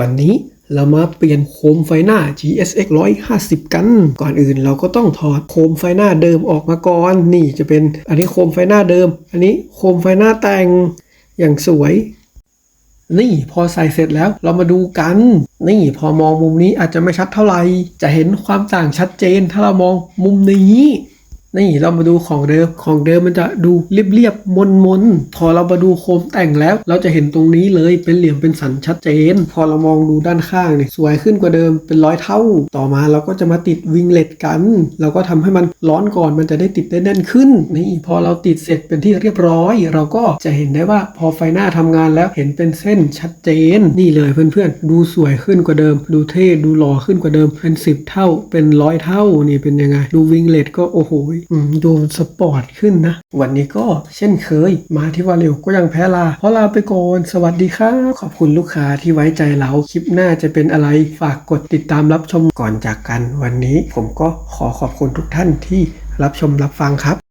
วันนี้เรามาเปลี่ยนโคมไฟหน้า GSX 150 กัน ก่อนอื่นเราก็ต้องถอดโคมไฟหน้าเดิมออกมาก่อน นี่จะเป็นอันนี้โคมไฟหน้าเดิม อันนี้โคมไฟหน้าแต่งอย่างสวย นี่พอใส่เสร็จแล้วเรามาดูกัน นี่พอมองมุมนี้อาจจะไม่ชัดเท่าไหร่ จะเห็นความต่างชัดเจนถ้าเรามองมุมนี้ นี่เรามาดูของเดิมของเดิมมันจะดูเรียบๆมนๆพอเรามาดูโคมแต่งแล้ว เราจะเห็นตรงนี้เลยเป็นเหลี่ยมเป็นสันชัดเจน พอเรามองดูด้านข้างเนี่ยสวยขึ้นกว่าเดิมเป็นร้อยเท่า ต่อมาเราก็จะมาติดวิงเล็ตกัน เราก็ทำให้มันร้อนก่อนมันจะได้ติดได้แน่นขึ้น นี่พอเราติดเสร็จเป็นที่เรียบร้อย เราก็จะเห็นได้ว่าพอไฟหน้าทำงานแล้วเห็นเป็นเส้นชัดเจน นี่เลยเพื่อนๆ ดูสวยขึ้นกว่าเดิม ดูเท่ดูหล่อขึ้นกว่าเดิมเป็น 10 เท่าเป็นร้อยเท่านี่เป็นยังไง ดูวิงเล็ตก็โอ้โหดูสปอร์ตขึ้นนะ วันนี้ก็เช่นเคย มาที่ว่าเร็วก็ยังแพ้ลา เพราะลาไปก่อนสวัสดีครับ ขอบคุณลูกค้าที่ไว้ใจเรา คลิปหน้าจะเป็นอะไร ฝากกดติดตามรับชมก่อนจากกัน วันนี้ผมก็ขอขอบคุณทุกท่านที่รับชมรับฟังครับ